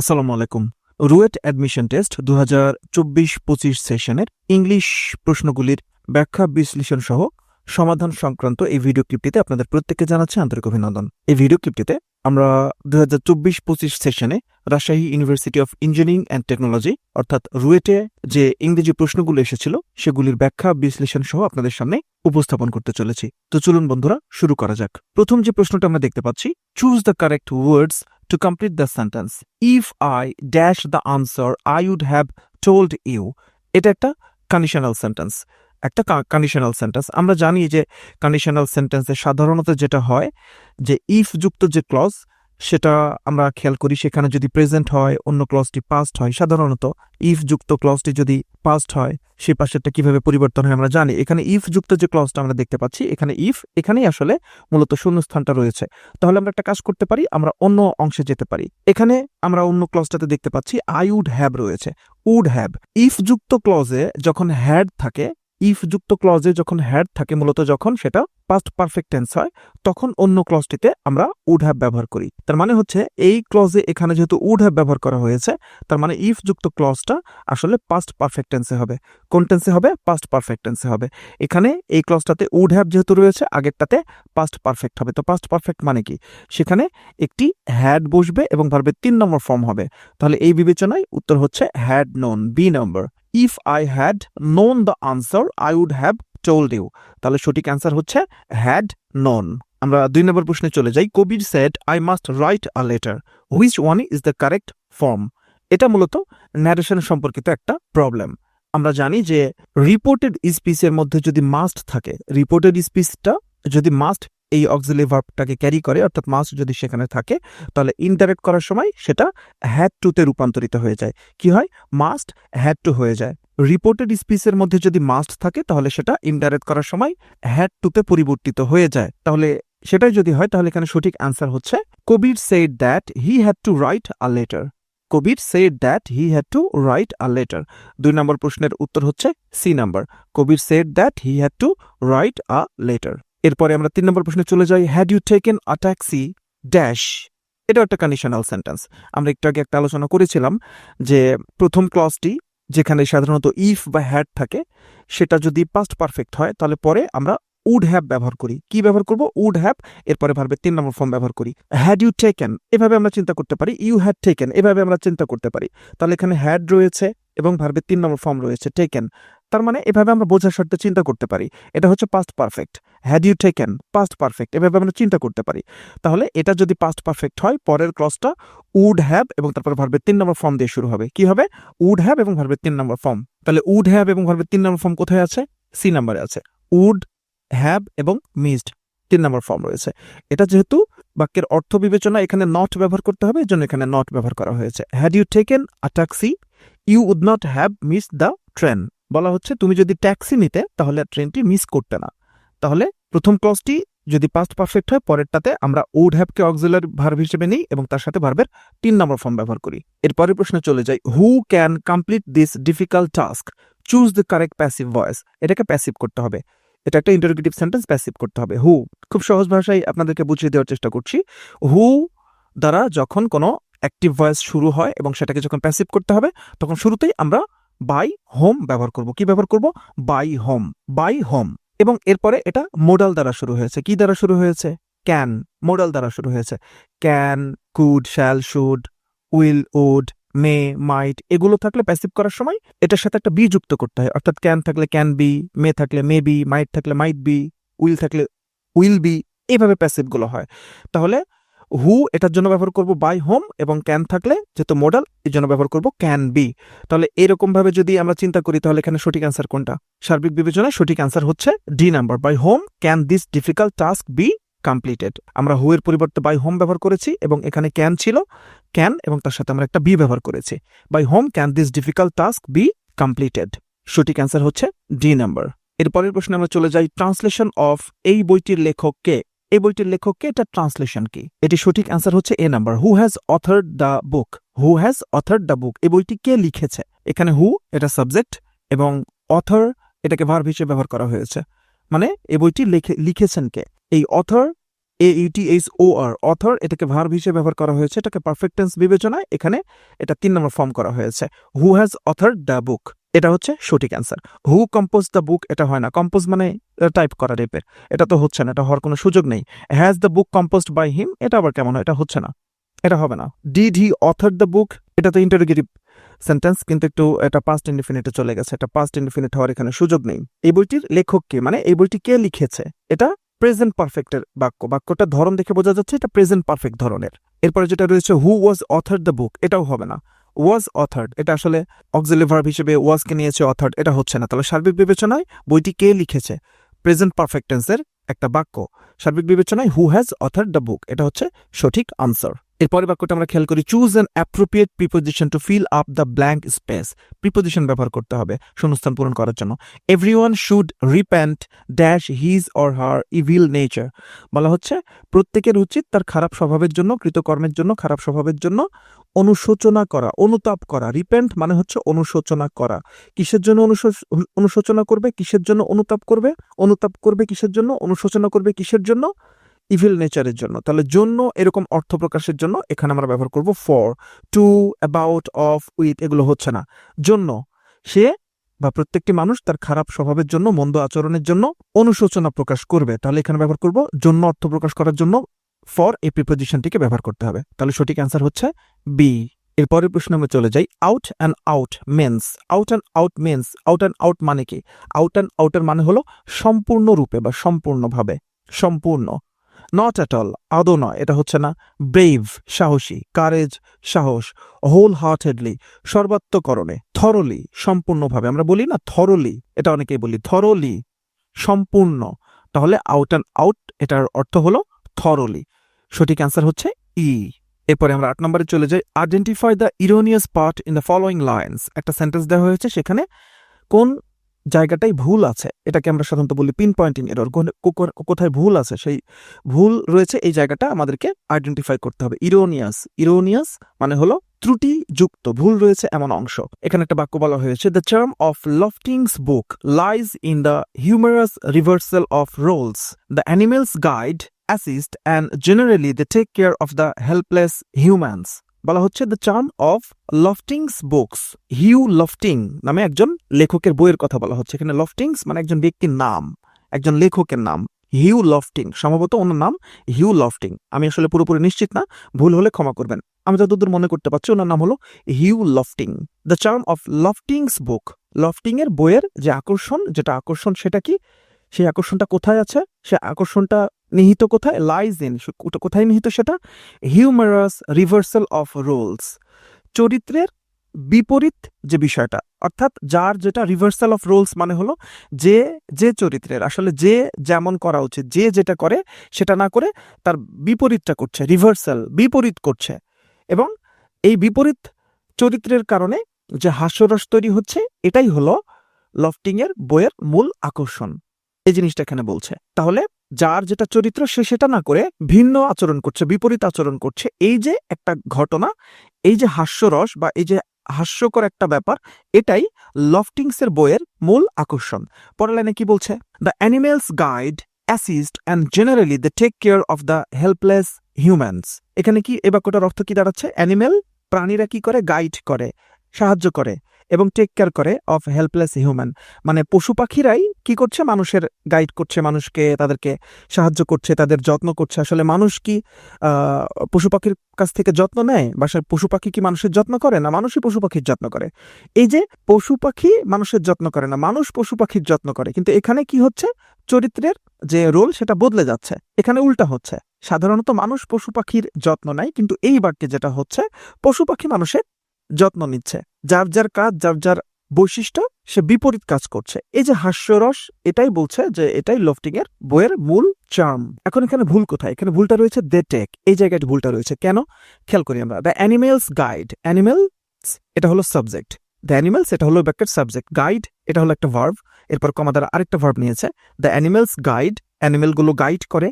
আসসালামু আলাইকুম। RUET admission test দু হাজার চব্বিশ পঁচিশ সেশনের ইংলিশ প্রশ্নগুলির ব্যাখ্যা বিশ্লেষণ সহ সমাধান সংক্রান্ত এই ভিডিও ক্লিপটিতে আপনাদের প্রত্যেককে জানাচ্ছি আন্তরিক অভিনন্দন। এই ভিডিও ক্লিপটিতে আমরা দু হাজার চব্বিশ পঁচিশ সেশনে Rajshahi university of engineering and technology, অর্থাৎ রুয়েটে যে ইংরেজি প্রশ্নগুলো এসেছিল, সেগুলির ব্যাখ্যা বিশ্লেষণ সহ আপনাদের সামনে উপস্থাপন করতে চলেছি। তো চলুন বন্ধুরা, শুরু করা যাক। প্রথম যে প্রশ্নটা আমরা দেখতে পাচ্ছি choose the correct words to complete the sentence. If I dash the answer, I would have told you. এটা একটা কন্ডিশনাল সেন্টেন্স একটা কন্ডিশনাল সেন্টেন্স আমরা জানি যে কন্ডিশনাল সেন্টেন্সে সাধারণত যেটা হয় যে ইফ যুক্ত যে ক্লজ সেটা আমরা খেয়াল করি, সেখানে যদি প্রেজেন্ট হয়, অন্য ক্লজটি পাস্ট হয়, সাধারণত ইফ যুক্ত ক্লজটি যদি পাস্ট হয়, সে পাশেরটা কীভাবে পরিবর্তন হয় আমরা জানি। এখানে ইফ যুক্ত যে ক্লজটা আমরা দেখতে পাচ্ছি, এখানে ইফ এখানেই আসলে মূলত শূন্যস্থানটা রয়েছে। তাহলে আমরা একটা কাজ করতে পারি, আমরা অন্য অংশে যেতে পারি। এখানে আমরা অন্য ক্লজটাতে দেখতে পাচ্ছি আই উড হ্যাব রয়েছে। উড হ্যাব ইফ যুক্ত ক্লজে যখন হ্যাড থাকে ইফ যুক্ত ক্লজে যখন হ্যাড থাকে, মূলত যখন সেটা পাস্ট পারফেক্ট টেন্স হয়, তখন অন্য ক্লজটিতে আমরা উড হ্যাভ ব্যবহার করি। তার মানে হচ্ছে, এই ক্লজে এখানে যেহেতু উড হ্যাভ ব্যবহার করা হয়েছে, তার মানে ইফ যুক্ত ক্লজটা আসলে পাস্ট পারফেক্ট টেন্সে হবে। কোন টেন্সে হবে? পাস্ট পারফেক্ট টেন্সে হবে। এখানে এই ক্লজটাতে উড হ্যাভ যেহেতু রয়েছে, আগেরটাতে পাস্ট পারফেক্ট হবে। তো পাস্ট পারফেক্ট মানে কি? সেখানে একটি হ্যাড বসবে এবং ভার্বের তিন নম্বর ফর্ম হবে। তাহলে এই বিবেচনায় উত্তর হচ্ছে had known B number if I had known the answer I would have told you তাহলে সঠিক অ্যান্সার হচ্ছে হ্যাড নোন আমরা দুই নম্বর প্রশ্নে চলে যাই। Kabir said I must write a letter which one is the correct form এটা মূলত ন্যারেশন সম্পর্কিত একটা প্রবলেম আমরা জানি যে রিপোর্টেড স্পিচের মধ্যে যদি মাস্ট থাকে রিপোর্টেড স্পিচটা যদি মাস্ট এই অক্সিলি ভার্বটাকে ক্যারি করে, অর্থাৎ মাস্ট যদি সেখানে থাকে, তাহলে ইনডাইরেক্ট করার সময় সেটা হ্যাড টুতে রূপান্তরিত হয়ে যায়। কি হয়? মাস্ট হ্যাড টু হয়ে যায়। রিপোর্টেড স্পিচের মধ্যে যদি মাস্ট থাকে, তাহলে সেটা ইনডাইরেক্ট করার সময় হ্যাড টুতে পরিবর্তিত হয়ে যায়। তাহলে সেটাই যদি হয়, তাহলে এখানে সঠিক অ্যান্সার হচ্ছে, Kabir said that he had to write a letter Kabir said that he had to write a letter দুই নম্বর প্রশ্নের উত্তর হচ্ছে C number Kabir said that he had to write a letter এরপরে আমরা তিন নম্বর প্রশ্নে চলে যাই। Had you taken a taxi dash এটা একটা কন্ডিশনাল সেন্টেন্স আমরা একটু আগে একটা আলোচনা করেছিলাম যে প্রথম ক্লজটি যেখানে সাধারণত ইফ বা হ্যাড থাকে, সেটা যদি পাস্ট পারফেক্ট হয়, তাহলে পরে আমরা উড হ্যাপ ব্যবহার করি। কি ব্যবহার করব? উড হ্যাপ এরপরে ভার্বের তিন নম্বর ফর্ম ব্যবহার করি। হ্যাড ইউ টেকেন এভাবে আমরা চিন্তা করতে পারি। ইউ হ্যাড টেকেন এভাবে আমরা চিন্তা করতে পারি। তাহলে এখানে হ্যাড রয়েছে এবং ভার্বের তিন নম্বর ফর্ম রয়েছে টেকেন তার মানে এভাবে আমরা বোঝার স্বার্থে চিন্তা করতে পারি। এটা হচ্ছে past perfect had you taken past perfect এভাবে আমরা চিন্তা করতে পারি। তাহলে এটা যদি পাস্ট পারফেক্ট হয়, পরের ক্লসটা উড হ্যাভ এবং তারপর ভার্বের তিন নম্বর ফর্ম দিয়ে শুরু হবে। কি হবে? উড হ্যাভ এবং ভার্বের তিন নম্বর ফর্ম তাহলে উড হ্যাভ এবং ভার্বের তিন নম্বর ফর্ম কোথায় আছে? সি নাম্বারে আছে। উড হ্যাভ এবং মিসড তিন নম্বর ফর্ম রয়েছে। এটা যেহেতু বাক্যের অর্থ বিবেচনা এখানে নট ব্যবহার করতে হবে জন্য এখানে নট ব্যবহার করা হয়েছে। Had you taken a taxi you would not have miss the train বলা হচ্ছে, তুমি যদি ট্যাক্সি নিতে, তাহলে ট্রেনটি মিস করতে না। তাহলে প্রথম ক্লসটি যদি পাস্ট পারফেক্ট হয়, পরেরটাতে আমরা উড হ্যাভকে অক্সিলার ভার্ভ হিসেবে নিই এবং তার সাথে ভার্বের তিন নম্বর ফর্ম ব্যবহার করি। এরপরের প্রশ্নে চলে যাই। Who can complete this difficult task choose the correct passive voice এটাকে প্যাসিভ করতে হবে। এটা একটা ইন্টারোগেটিভ সেন্টেন্স প্যাসিভ করতে হবে। হু খুব সহজ ভাষায় আপনাদেরকে বুঝিয়ে দেওয়ার চেষ্টা করছি। হু দ্বারা যখন কোনো অ্যাক্টিভ ভয়েস শুরু হয় এবং সেটাকে যখন প্যাসিভ করতে হবে, তখন শুরুতেই আমরা বাই হোম ব্যবহার করব। কি ব্যবহার করব? বাই হোম বাই হোম এবং এরপরে এটা মোডাল দ্বারা শুরু হয়েছে। কি দ্বারা শুরু হয়েছে? ক্যান মোডাল দ্বারা শুরু হয়েছে। Can could shall should will would may might এগুলো থাকলে প্যাসিভ করার সময় এটার সাথে একটা বি যুক্ত করতে হয়। অর্থাৎ ক্যান থাকলে ক্যান বি মে থাকলে মে বি মাইট থাকলে মাইট বি উইল থাকলে উইল বি এভাবে প্যাসিভগুলো হয়। তাহলে হু এটার জন্য ব্যবহার করব বাই হোম এবং ক্যান থাকলে যেহেতু মডেল এর জন্য ব্যবহার করব ক্যান বি তাহলে এরকম ভাবে যদি আমরা চিন্তা করি, তাহলে এখানে সঠিক অ্যান্সার কোনটা? সার্বিক বিবেচনায় সঠিক অ্যান্সার হচ্ছে D number by whom can this difficult task be completed আমরা হু এর পরিবর্তে বাই হোম ব্যবহার করেছি এবং এখানে ক্যান ছিল। ক্যান এবং তার সাথে আমরা একটা বি ব্যবহার করেছি। By whom can this difficult task be completed সঠিক অ্যান্সার হচ্ছে ডি নাম্বার এরপরের প্রশ্নে আমরা চলে যাই। ট্রান্সলেশন অফ এই বইটির লেখক কে এই বইটির লেখককে এটা ট্রান্সলেশন কি? এটি সঠিক অ্যান্সার হচ্ছে A number who has authored the book who has authored the book এই বইটি কে লিখেছে? এখানে হু এটা সাবজেক্ট এবং অথর এটাকে ভার্ব হিসেবে ব্যবহার করা হয়েছে। মানে এই বইটি লিখে, লিখেছেন কে? এই author A U T H O R author এটাকে ভার্ব হিসেবে ব্যবহার করা হয়েছে, এটাকে পারফেক্টেন্স বিবেচনায় এখানে এটা তিন নম্বর ফর্ম করা হয়েছে। Who has author the book এটা হচ্ছে সঠিক answer. Who compose the book এটা হয় না। কম্পোজ মানে টাইপ করা টাইপের এটা তো হচ্ছে না, এটা হওয়ার কোনো সুযোগ নেই। Has the book composed by him এটা আবার কেমন হয়? এটা হচ্ছে না। এটা হবে না। Did he author the book এটা তো ইন্টারোগেটিভ সেন্টেন্স কিন্তু একটু এটা পাস্ট ইনডিফিনিটে চলে গেছে। এটা পাস্ট ইনডিফিনিট হওয়ার এখানে সুযোগ নেই। এই বইটির লেখক কে? মানে এই বইটি কে লিখেছে? এটা প্রেজেন্ট পারফেক্টের বাক্য। বাক্যটা ধরন দেখে বোঝা যাচ্ছে, এটা প্রেজেন্ট পারফেক্ট ধরনের। এরপরে যেটা রয়েছে হু ওয়াজ অথার দ্য বুক এটাও হবে না। ওয়াজ অথার্ড এটা আসলে অক্সিলিভার হিসেবে ওয়াজকে নিয়েছে অথার্ড এটা হচ্ছে না। তাহলে সার্বিক বিবেচনায় বইটি কে লিখেছে? প্রেজেন্ট পারফেক্টেন্সের একটা বাক্য। সার্বিক বিবেচনায় হু হ্যাজ অথার্ড দ্য বুক এটা হচ্ছে সঠিক আনসার এরপরে বাক্যটা আমরা খেয়াল করি choose an appropriate preposition to fill up the blank space preposition ব্যবহার করতে হবে, শূন্যস্থান পূরণ করার জন্য। Every one should repent dash his or her evil nature বলা হচ্ছে, প্রত্যেকের উচিত তার খারাপ স্বভাবের জন্য, কৃতকর্মের জন্য, খারাপ স্বভাবের জন্য অনুশোচনা করা, অনুতাপ করা। রিপেন্ট মানে হচ্ছে অনুশোচনা করা। কিসের জন্য অনুশো- অনুশোচনা করবে? কিসের জন্য অনুতাপ করবে? অনুতাপ করবে কিসের জন্য? অনুশোচনা করবে কিসের জন্য? ইভিল নেচারের জন্য। তাহলে জন্য এরকম অর্থ প্রকাশের জন্য এখানে আমরা ব্যবহার করব for to about of with এগুলো হচ্ছে না। জন্য সে বা প্রত্যেকটি মানুষ তার খারাপ স্বভাবের জন্য, মন্দ আচরণের জন্য অনুশোচনা প্রকাশ করবে। তাহলে এখানে ব্যবহার করব জন্য অর্থ প্রকাশ করার জন্য ফর এই প্রিপোজিশনটিকে ব্যবহার করতে হবে। তাহলে সঠিক অ্যান্সার হচ্ছে বি এরপরের প্রশ্ন আমরা চলে যাই। Out and out means out and out means out and out মানে কি? আউট অ্যান্ড আউটের মানে হলো সম্পূর্ণ রূপে বা সম্পূর্ণভাবে। সম্পূর্ণ। নট অ্যাট অল আদৌ নয়। এটা হচ্ছে না। ব্রেভ সাহসী কারেজ সাহস হোল হার্টেডলি সর্বাত্মকরণে থরলি সম্পূর্ণভাবে। আমরা বলি না থরলি এটা অনেকেই বলি থরলি সম্পূর্ণ। তাহলে আউট অ্যান্ড আউট এটার অর্থ হলো থরলি সঠিক অ্যান্সার হচ্ছে ই এরপরে আমরা আট নম্বরে চলে যাই। Identify the erroneous part in the following lines একটা সেন্টেন্স দেওয়া হয়েছে সেখানে কোন জায়গাটাই ভুল আছে। এটাকে আমরা সাধারণত বলি পিন পয়েন্টিং এরর কোথায় ভুল আছে? সেই ভুল রয়েছে, এই জায়গাটা আমাদেরকে আইডেন্টিফাই করতে হবে। ইরোনিয়াস ইরোনিয়াস মানে হলো ত্রুটিযুক্ত, ভুল রয়েছে এমন অংশ। এখানে একটা বাক্য বলা হয়েছে the charm of Lofting's book lies in the humorous reversal of roles the animals guide assist and generally they take care of the helpless humans বলা হচ্ছে the charm of Lofting's books Hugh Lofting নামে একজন লেখকের বইয়ের কথা বলা হচ্ছে। এখানে লফটিংস মানে একজন ব্যক্তির নাম, একজন লেখকের নাম হিউ লফটিং সম্ভবত ওনার নাম হিউ লফটিং আমি আসলে পুরোপুরি নিশ্চিত না, ভুল হলে ক্ষমা করবেন। আমি যতদূর মনে করতে পারছি ওনার নাম হলো Hugh Lofting the charm of Lofting's book Lofting এর বইয়ের যে আকর্ষণ, যেটা আকর্ষণ সেটা কি? সেই আকর্ষণটা কোথায় আছে? সে আকর্ষণটা নিহিত কোথায়? লাইজ ইন কোথায় নিহিত সেটা? হিউমারাস রিভার্সাল অফ রোলস চরিত্রের বিপরীত যে বিষয়টা, অর্থাৎ যার যেটা রিভার্সাল অফ রোলস মানে হলো যে যে চরিত্রের, আসলে যে যেমন করা উচিত, যে যেটা করে, সেটা না করে তার বিপরীতটা করছে রিভার্সাল বিপরীত করছে। এবং এই বিপরীত চরিত্রের কারণে যে হাস্যরস তৈরি হচ্ছে, এটাই হলো লফটিং এর বইয়ের মূল আকর্ষণ। এই জিনিসটা এখানে বলছে। তাহলে যার যেটা চরিত্র, সে সেটা না করে ভিন্ন আচরণ করছে, বিপরীত আচরণ করছে। এই যে একটা ঘটনা, এই যে হাস্যরস বা এই যে হাস্যকর একটা ব্যাপার, এটাই লফটিংসের বইয়ের মূল আকর্ষণ। পরের লাইনে কি বলছে? The animals guide assist and generally the take care of the helpless humans এখানে কি এ বাক্যটার অর্থ কি দাঁড়াচ্ছে? অ্যানিমেল প্রাণীরা কি করে? গাইড করে, সাহায্য করে, এবং টেক কেয়ার করে অফ হেল্পলেস হিউম্যান মানে পশু পাখিরাই কি করছে? মানুষের গাইড করছে, মানুষকে তাদেরকে সাহায্য করছে, তাদের যত্ন করছে। আসলে মানুষ কি পশু পাখির কাছ থেকে যত্ন নেয়? বাসায় পশু পাখি কি মানুষের যত্ন করে? না, মানুষই পশু পাখির যত্ন করে। এই যে পশু পাখি মানুষের যত্ন করে না, মানুষ পশু পাখির যত্ন করে। কিন্তু এখানে কি হচ্ছে? চরিত্রের যে রোল সেটা বদলে যাচ্ছে। এখানে উল্টা হচ্ছে। সাধারণত মানুষ পশু পাখির যত্ন নেয়, কিন্তু এই বাক্যে যেটা হচ্ছে, পশু পাখি মানুষের যত্ন নিচ্ছে। যার যার কাজ, যার যার বৈশিষ্ট্য, সে বিপরীত কাজ করছে। এই যে হাস্যরস, এটাই বলছে যে এটাই লফটিং এর বইয়ের মূল চার্ম। এখন এখানে ভুল কোথায়? এখানে ভুলটা রয়েছে দে টেক এই জায়গায় ভুলটা রয়েছে, কেন? খেয়াল করি আমরা। দ্য অ্যানিমেলস গাইড অ্যানিমেলস এটা হলো সাবজেক্ট দ্য অ্যানিমেলস এটা হলো ব্যাকের সাবজেক্ট গাইড এটা হলো একটা ভার্ভ এরপর কমা দ্বারা আরেকটা ভার্ভ নিয়েছে। দ্য অ্যানিমেলস গাইড অ্যানিমেলগুলো গাইড করে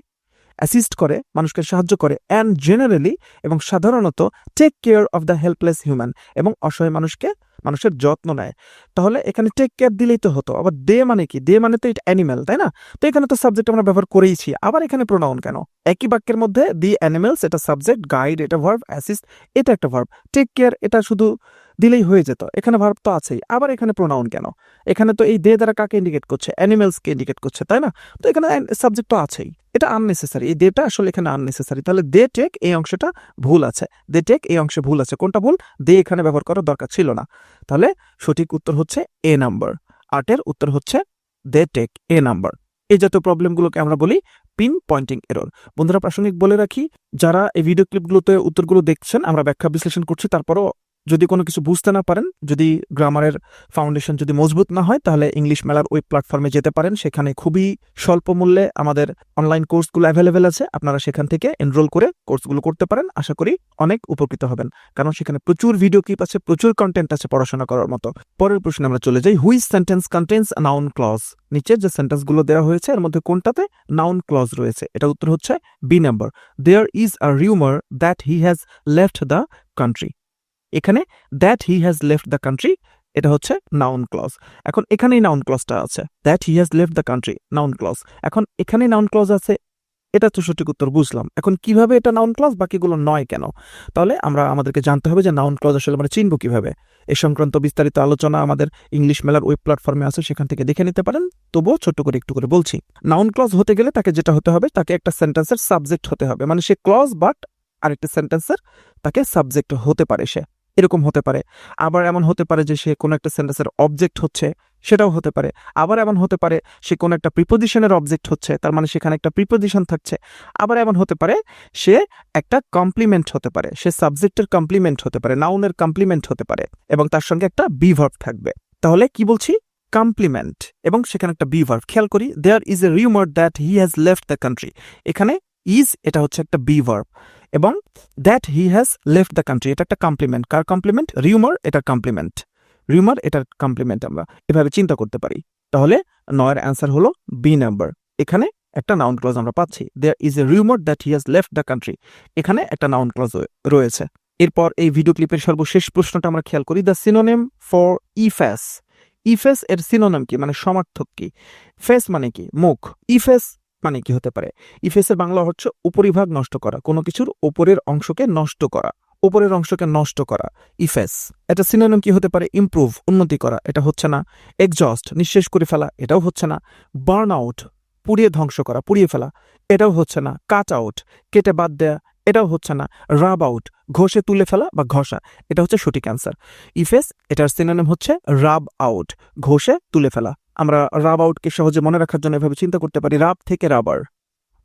অ্যাসিস্ট করে, মানুষকে সাহায্য করে অ্যান্ড জেনারেলি এবং সাধারণত take care of the helpless human এবং অসহায় মানুষকে মানুষের যত্ন নেয়। তাহলে এখানে টেক কেয়ার দিলেই তো হতো। আবার দে মানে কি? দে মানে তো এটা অ্যানিমেল তাই না? তো এখানে তো সাবজেক্ট আমরা ব্যবহার করেইছি। আবার এখানে প্রোনাউন কেন? একই বাক্যের মধ্যে দি অ্যানিমেলস এটা সাবজেক্ট গাইড এটা ভার্ব অ্যাসিস্ট এটা একটা ভার্ব টেক কেয়ার এটা শুধু দিলেই হয়ে যেত। এখানে ভার্ব তো আছেই। আবার এখানে প্রোনাউন কেন? এখানে তো এই দে দ্বারা কাকে ইন্ডিকেট করছে? অ্যানিমেলসকে ইন্ডিকেট করছে, তাই না? তো এখানে সাবজেক্ট তো আছেই। এটা আননেসেসারি এই দেটা আসলে এখানে আননেসেসারি তাহলে দে টেক এই অংশটা ভুল আছে। দে টেক এই অংশে ভুল আছে। কোনটা ভুল? দে এখানে ব্যবহার করার দরকার ছিল না। তাহলে সঠিক উত্তর হচ্ছে এ নাম্বার আটের উত্তর হচ্ছে দে টেক এ নাম্বার এই জাতীয় প্রবলেমগুলোকে আমরা বলি পিন পয়েন্টিং এরর বন্ধুরা, প্রাসঙ্গিক বলে রাখি, যারা এই ভিডিও ক্লিপগুলোতে উত্তরগুলো দেখছেন, আমরা ব্যাখ্যা বিশ্লেষণ করছি, তারপরও যদি কোনো কিছু বুঝতে না পারেন, যদি গ্রামারের ফাউন্ডেশন যদি মজবুত না হয়, তাহলে ইংলিশ মেলার ওয়েব প্ল্যাটফর্মে যেতে পারেন। সেখানে খুবই স্বল্প মূল্যে আমাদের অনলাইন কোর্সগুলো অ্যাভেলেবেল আছে। আপনারা সেখান থেকে এনরোল করে কোর্সগুলো করতে পারেন। আশা করি অনেক উপকৃত হবেন। কারণ সেখানে প্রচুর ভিডিও ক্লিপ আছে, প্রচুর কন্টেন্ট আছে পড়াশোনা করার মতো। পরের প্রশ্নে আমরা চলে যাই। Which sentence contains noun clause নিচের যে সেন্টেন্সগুলো দেওয়া হয়েছে, এর মধ্যে কোনটাতে নাউন ক্লজ রয়েছে? এটা উত্তর হচ্ছে B number there is a rumour that he has left the country এখানে that he has left the country এটা হচ্ছে নাউন ক্লজ এখন এখানেই নাউন ক্লজটা আছে। That he has left the country noun clause এখন এখানে নাউন ক্লজ আছে, এটা তো সঠিক উত্তর বুঝলাম। এখন কীভাবে এটা নাউন ক্লজ বাকিগুলো নয় কেন? তাহলে আমরা, আমাদেরকে জানতে হবে যে নাউন ক্লজ আসলে আমরা চিনব কীভাবে। এ সংক্রান্ত বিস্তারিত আলোচনা আমাদের ইংলিশ মেলার ওয়েব প্ল্যাটফর্মে আছে, সেখান থেকে দেখে নিতে পারেন। তবুও ছোট্ট করে একটু করে বলছি। নাউন ক্লজ হতে গেলে তাকে যেটা হতে হবে, তাকে একটা সেন্টেন্সের সাবজেক্ট হতে হবে। মানে সে ক্লজ বাট আরেকটা সেন্টেন্সের তাকে সাবজেক্ট হতে পারে সে। এরকম হতে পারে। আবার এমন হতে পারে যে সে কোনো একটা সেন্টেন্সের অবজেক্ট হচ্ছে, সেটাও হতে পারে। আবার এমন হতে পারে সে কোনো একটা প্রিপোজিশনের অবজেক্ট হচ্ছে, তার মানে সেখানে একটা প্রিপোজিশন থাকছে। আবার এমন হতে পারে সে একটা কমপ্লিমেন্ট হতে পারে, সে সাবজেক্টের কমপ্লিমেন্ট হতে পারে নাউনের কমপ্লিমেন্ট হতে পারে এবং তার সঙ্গে একটা বিভার্ভ থাকবে। তাহলে কি বলছি? কমপ্লিমেন্ট এবং সেখানে একটা বিভার্ভ খেয়াল করি there is a rumour that he has left the country এখানে ইজ এটা হচ্ছে একটা বি ভার্ব এবং that he has left the country এটা একটা কমপ্লিমেন্ট কার কমপ্লিমেন্ট রিউমার এটার কমপ্লিমেন্ট রিউমার এটার কমপ্লিমেন্ট আমরা এভাবে চিন্তা করতে পারি। তাহলে নয়ের অ্যান্সার হলো বি নাম্বার এখানে একটা নাউন ক্লজ আমরা পাচ্ছি। There is a rumour that he has left the country এখানে একটা নাউন ক্লজ রয়েছে। এরপর এই ভিডিও ক্লিপের সর্বশেষ প্রশ্নটা আমরা খেয়াল করি। The synonym for efface efface এর সিনোনেম কি? মানে সমার্থক কি? ফেস মানে কি? মুখ। ইফেস মানে কি হতে পারে? ইফেসের বাংলা হচ্ছে উপরিভাগ নষ্ট করা, কোনো কিছুর উপরের অংশকে নষ্ট করা, উপরের অংশকে নষ্ট করা ইফেস এটা সিনোনিম কি হতে পারে? ইমপ্রুভ উন্নতি করা, এটা হচ্ছে না। এক্সজস্ট নিঃশেষ করে ফেলা, এটাও হচ্ছে না। বার্ন আউট পুড়িয়ে ধ্বংস করা, পুড়িয়ে ফেলা, এটাও হচ্ছে না। কাট আউট কেটে বাদ দেয়া, এটাও হচ্ছে না। রাব আউট ঘষে তুলে ফেলা বা ঘষা, এটা হচ্ছে সঠিক অ্যান্সার ইফেস এটার সিনোনিম হচ্ছে রাব আউট ঘষে তুলে ফেলা। আমরা রাব আউটকে সহজে মনে রাখার জন্য এভাবে চিন্তা করতে পারি। রাব থেকে রাবার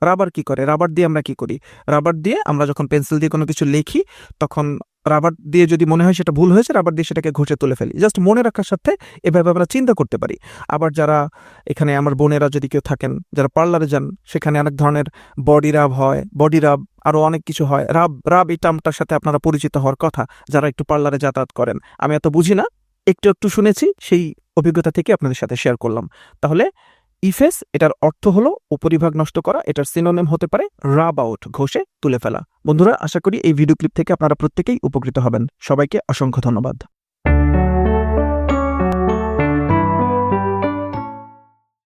রাবার কি করে? রাবার দিয়ে আমরা কি করি? রাবার দিয়ে আমরা যখন পেন্সিল দিয়ে কোনো কিছু লিখি, তখন রাবার দিয়ে যদি মনে হয় সেটা ভুল হয়েছে রাবার দিয়ে সেটাকে ঘষে তুলে ফেলি। জাস্ট মনে রাখার সাথে এভাবে আমরা চিন্তা করতে পারি। আবার যারা এখানে আমার বোনেরা যদি কেউ থাকেন, যারা পার্লারে যান, সেখানে অনেক ধরনের বডি রাব হয়। বডি রাব আরও অনেক কিছু হয়। রাব রাব এই টার্মটার সাথে আপনারা পরিচিত হওয়ার কথা, যারা একটু পার্লারে যাতায়াত করেন। আমি এত বুঝি না। একটু একটু শুনেছি, সেই অভিজ্ঞতা থেকে আপনাদের সাথে শেয়ার করলাম। তাহলে ইফেস এটার অর্থ হল উপরিভাগ নষ্ট করা, এটার সিনোনেম হতে পারে রাব আউট ঘষে তুলে ফেলা। বন্ধুরা, আশা করি এই ভিডিও ক্লিপ থেকে আপনারা প্রত্যেকেই উপকৃত হবেন। সবাইকে অসংখ্য ধন্যবাদ।